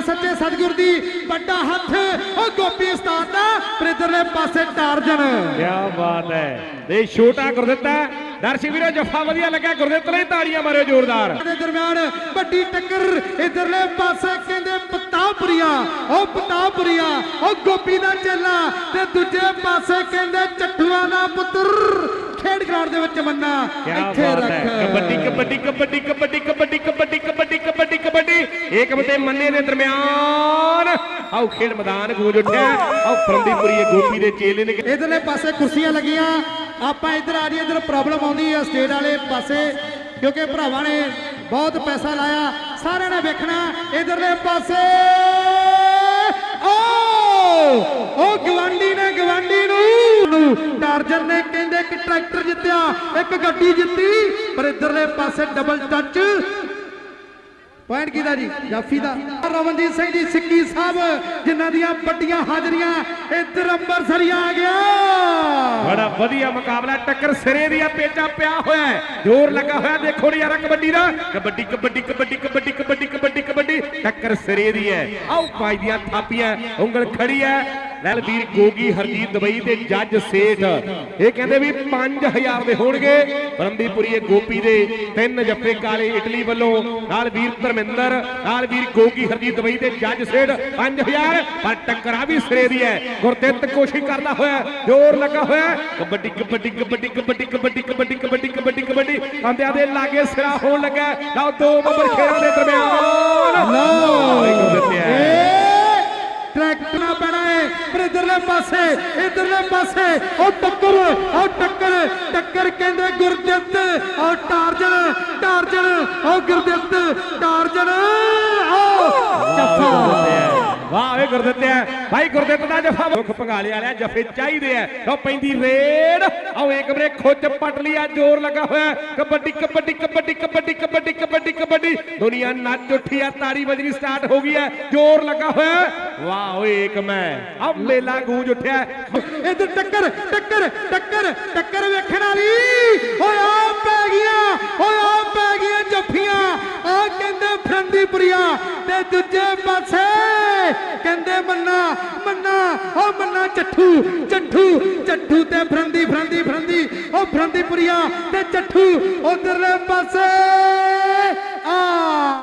ਆ ਸੱਚੇ ਸਤਿਗੁਰ ਦੀ ਵੱਡਾ ਹੱਥ ਉਹ ਗੋਪੀ ਉਸਤਾਦ ਦਾ ਪ੍ਰਿਧਰਲੇ ਪਾਸੇ ਟਾਰਜਨ। ਕੀ ਬਾਤ ਹੈ। ਇਹ ਛੋਟਾ ਕਰ ਦਿੱਤਾ ਦਰਸ਼ਕ ਵੀਰੋ ਜਫਾ ਵਧੀਆ ਲੱਗਾ ਗੁਰਦੇਵ ਤਲੇ ਤਾੜੀਆਂ ਮਾਰਿਓ ਜ਼ੋਰਦਾਰ। ਦੇ ਦਰਮਿਆਨ ਵੱਡੀ ਟੱਕਰ ਇਧਰਲੇ ਪਾਸੇ ਕਹਿੰਦੇ ਪਤਾਪਰੀਆ। ਉਹ ਪਤਾਪਰੀਆ ਉਹ ਗੋਪੀ ਦਾ ਚੇਲਾ। ਤੇ ਦੂਜੇ ਪਾਸੇ ਕਹਿੰਦੇ ਚੱਠੂਆ ਦਾ ਪੁੱਤਰ। ਖੇਡ ਗਰਾਊਂਡ ਦੇ ਵਿੱਚ ਮੰਨਾ। ਇੱਥੇ ਰੱਖ। ਕਬੱਡੀ ਕਬੱਡੀ ਕਬੱਡੀ ਕਬੱਡੀ ਕਬੱਡੀ ਕਬੱਡੀ ਏਕਮ ਤੇ ਮੰਨੇ ਦੇ ਦਰਮਿਆਨ। ਆਓ ਖੇਡ ਮੈਦਾਨ ਗੂੰਜ ਉੱਠਿਆ। ਆਓ ਫਰੰਦੀਪੁਰੀ ਗੋਪੀ ਦੇ ਚੇਲੇ ਨੇ ਇਧਰਲੇ ਪਾਸੇ ਕੁਰਸੀਆਂ ਲੱਗੀਆਂ। ਆਪਾਂ ਇੱਧਰ ਆ ਜੀ ਇੱਧਰ ਪ੍ਰੋਬਲਮ ਆਉਂਦੀ ਹੈ ਸਟੇਟ ਵਾਲੇ ਪਾਸੇ। ਕਿਉਂਕਿ ਭਰਾਵਾਂ ਨੇ ਬਹੁਤ ਪੈਸਾ ਲਾਇਆ। ਸਾਰਿਆਂ ਨੇ ਵੇਖਣਾ ਇਧਰਲੇ ਪਾਸੇ। ਓ ਉਹ ਗਵਾਂਡੀ ਨੇ ਗਵਾਂਡੀ ਨੂੰ। ਟਾਰਜਰ ਨੇ ਕਹਿੰਦੇ ਇੱਕ ਟਰੈਕਟਰ ਜਿੱਤਿਆ, ਇੱਕ ਗੱਡੀ ਜਿੱਤੀ, ਪਰ ਇਧਰਲੇ ਪਾਸੇ ਡਬਲ ਟੱਚ ਪੁਆਇੰਟ ਕਿਹਦਾ ਜੀ, ਜਾਫੀ ਦਾ। ਰਵਨਜੀਤ ਸਿੰਘ ਜੀ, ਸਿੱਕੀ ਸਾਹਿਬ, ਜਿਨ੍ਹਾਂ ਦੀਆਂ ਵੱਡੀਆਂ ਹਾਜ਼ਰੀਆਂ ਇੱਧਰ ਅੰਮ੍ਰਿਤਸਰੀਆ ਆ ਗਿਆ। ਬੜਾ ਵਧੀਆ ਮੁਕਾਬਲਾ, ਟੱਕਰ ਸਿਰੇ ਦੀ ਆ ਪੇਚਾ ਪਿਆ ਹੋਇਆ ਹੈ। ਜ਼ੋਰ ਲੱਗਾ ਹੋਇਆ, ਦੇਖੋ ਯਾਰਾ ਕਬੱਡੀ ਦਾ। ਕਬੱਡੀ ਕਬੱਡੀ ਕਬੱਡੀ ਕਬੱਡੀ ਕਬੱਡੀ ਕਬੱਡੀ ਕਬੱਡੀ, ਟੱਕਰ ਸਿਰੇ ਦੀ ਹੈ। ਆਓ ਪਾਈ ਦੀਆਂ ਥਾਪੀਆਂ, ਉਂਗਲ ਖੜੀ ਹੈ। ਲੈਲਵੀਰ ਗੋਗੀ, ਹਰਜੀਤ ਦਬਈ ਤੇ ਜੱਜ ਸੇਠ। ਇਹ ਕਹਿੰਦੇ ਵੀ 5000 ਦੇ ਹੋਣਗੇ। ਬਰੰਦੀਪੁਰੀ ਗੋਪੀ ਦੇ ਤਿੰਨ ਜੱਫੇ ਕਾਲੇ ਇਟਲੀ ਵੱਲੋਂ। ਨਾਲ ਵੀਰ ਧਰਮਿੰਦਰ ਨਾਲ ਵੀਰ ਗੋਗੀ, ਹਰਜੀਤ ਦਬਈ ਤੇ ਜੱਜ ਸੇਠ 5000 ਪਰ ਟੱਕਰਾਂ ਵੀ ਸਿਰੇ ਦੀ ਹੈ ਗੁਰਦਿੱਤ ਕੋਸ਼ਿਸ਼ ਕਰਦਾ ਹੋਇਆ, ਜ਼ੋਰ ਲੱਗਾ ਹੋਇਆ। ਕਬੱਡੀ ਕਬੱਡੀ ਕਬੱਡੀ ਕਬੱਡੀ ਕਬੱਡੀ ਕਬੱਡੀ ਕਬੱਡੀ ਕਬੱਡੀ ਕਬੱਡੀ ਆਂਦਿਆਂ ਦੇ ਲਾਗੇ ਸਿਰਾ ਹੋਣ ਲੱਗਾ ਲਓ ਦੋ ਨੰਬਰ ਖੇਡਾਂ ਦੇ ਦਰਮਿਆਨ। ਪਾਸੇ ਇਧਰਲੇ ਪਾਸੇ ਉਹ ਟੱਕਰ ਉਹ ਟੱਕਰ ਟੱਕਰ ਕਹਿੰਦੇ ਗੁਰਦਿੱਤ ਉਹ ਟਾਰਜਨ ਟਾਰਜਨ ਉਹ ਗੁਰਦਿੱਤ ਟਾਰਜਨ ਉਹ ਜੱਫਾ ਵਾਹ। ਵੇ ਗੁਰਦਿੱਤ ਹੈ ਭਾਈ ਗੁਰਦਿੱਤ ਦਾ ਜਫਾ ਮੁਖ ਭੰਗਾਲੇ ਵਾਲਿਆ ਜਫੇ ਚਾਹੀਦੇ ਆ। ਲਓ ਪੈਂਦੀ ਰੇਡ। ਆਓ ਇੱਕ ਬਰੇ ਖੁੱਚ ਪਟ ਲਿਆ ਜ਼ੋਰ ਲੱਗਾ ਹੋਇਆ। ਕਬੱਡੀ ਕਬੱਡੀ ਕਬੱਡੀ ਕਬੱਡੀ ਕਬੱਡੀ। ਕਬੱਡੀ। ਕਬੱਡੀ ਦੁਨੀਆ ਨੱਚ ਉੱਠੀ ਆ, ਤਾੜੀ ਵਜਣੀ ਸਟਾਰਟ ਹੋ ਗਈ ਹੈ ਜ਼ੋਰ ਲੱਗਾ ਹੋਇਆ। ਵਾਹ ਓਏ, ਇੱਕ ਮੈਂ। ਆ ਮੇਲਾ ਗੂੰਜ ਉੱਠਿਆ। ਇਧਰ ਟੱਕਰ ਟੱਕਰ ਟੱਕਰ ਟੱਕਰ ਵੇਖਣ ਵਾਲੀ। ਓਏ ਆ ਪੈ ਗਈਆਂ, ਓਏ ਆ ਪੈ ਗਈਆਂ ਜੱਫੀਆਂ। ਆ ਕਹਿੰਦੇ ਫਰੰਦੀਪੁਰੀਆ ਤੇ ਦੂਜੇ ਪਾਸੇ। ਕਹਿੰਦੇ ਮੰਨਾ ਮੰਨਾ, ਓ ਮੰਨਾ ਚੱਠੂ ਚੱਠੂ ਚੱਠੂ ਤੇ ਫਰੰਦੀ ਫਰੰਦੀ ਫਰੰਦੀ। ਓ ਫਰੰਦੀਪੁਰੀਆ ਤੇ ਚੱਠੂ, ਉਧਰਲੇ ਪਾਸੇ।